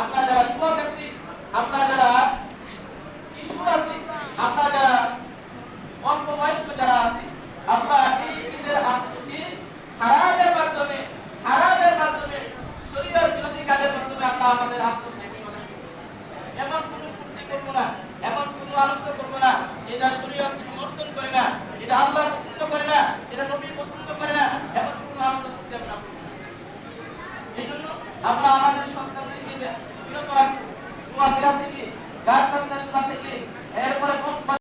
আমরা যারা যারা কিশোর আমরা যারা অল্প যারা আছি, আমরা এই ঈদের মাধ্যমে হারামের আমাদের আত্মত্যাগী এমন কোনো ফুর্তি করব না, এমন কোনো আনন্দ করব না, এটা শরীয়ত সমর্থন করে না, এটা আল্লাহ পছন্দ করে না, এটা নবী পছন্দ করে না, এমন কোনো আনন্দ করতে আমরা না। এই জন্য আমরা আমাদের সন্তানদেরকে বিরত রাখব তোমার থেকে